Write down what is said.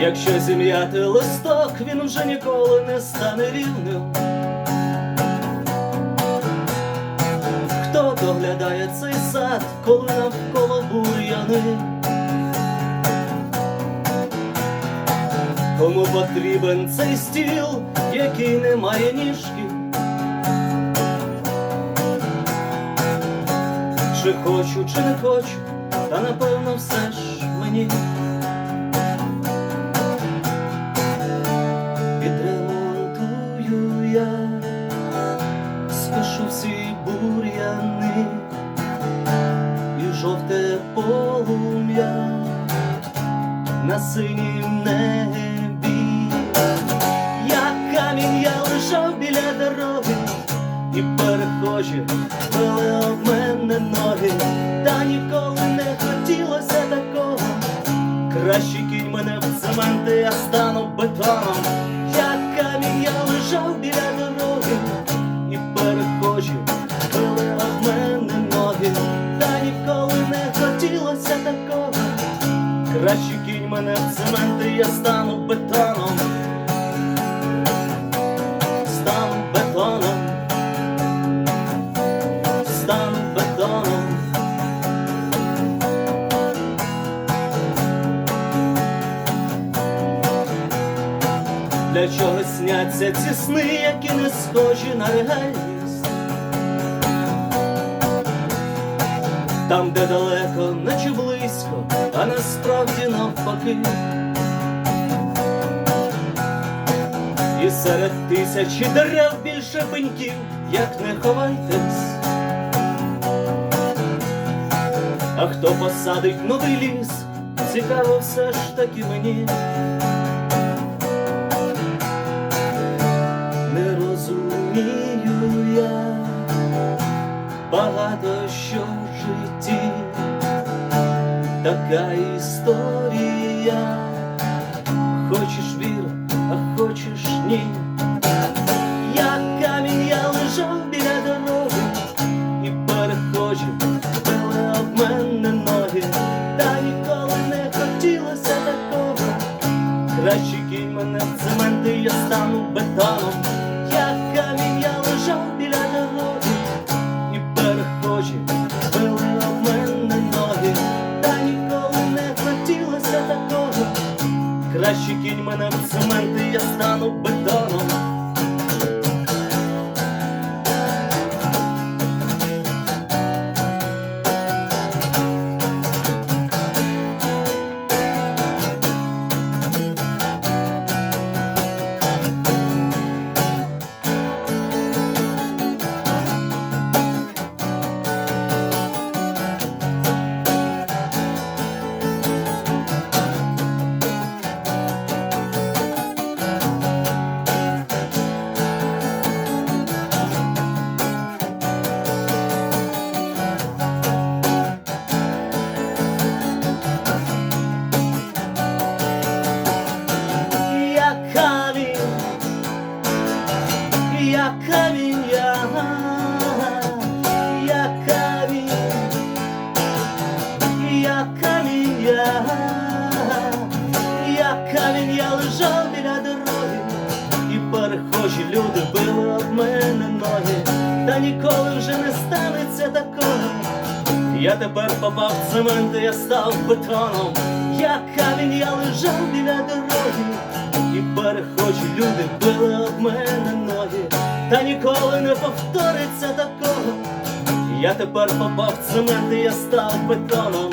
Якщо зім'яти листок, він вже ніколи не стане рівним. Хто доглядає цей сад, коли навколо бур'яни? Кому потрібен цей стіл, який не має ніжки? Чи хочу, чи не хочу, та напевно все ж мені. На синім небі. Я камінь, я лежав біля дороги, і перехожі били об мене ноги, та ніколи не хотілося такого. Краще кинь мене в цемент, і я стану бетоном. Я камінь, я лежав біля дороги, і перехожі били об мене ноги, та ніколи не хотілося такого. Краще кинь мене в цемент, і я стану бетоном. Стану бетоном. Стану бетоном. Для чого сняться ці сни, які не схожі на реальність? Там, де далеко, наче близько, а насправді навпаки. І серед тисячі дерев більше пеньків, як не ховайтесь. А хто посадить новий ліс, цікаво все ж таки мені. Не розумію я багато що в житті, така історія. Хочеш вір, а хочеш ні. Я камінь, я лежав біля дороги, і перехожі били об мене ноги, та ніколи не хотілося такого. Краще кинь мене в цемент, я стану бетоном. Я камінь, я, я камінь, я камінь, я, я камінь, я лежав біля дороги, і перехожі люди били об мене ноги, та ніколи вже не станеться такого. Я тепер попав в цемент, я став бетоном. Я камінь, я лежав біля дороги, і перехожі люди били об мене ноги, та ніколи не повториться такого. Я тепер попав в цемент, і я став бетоном.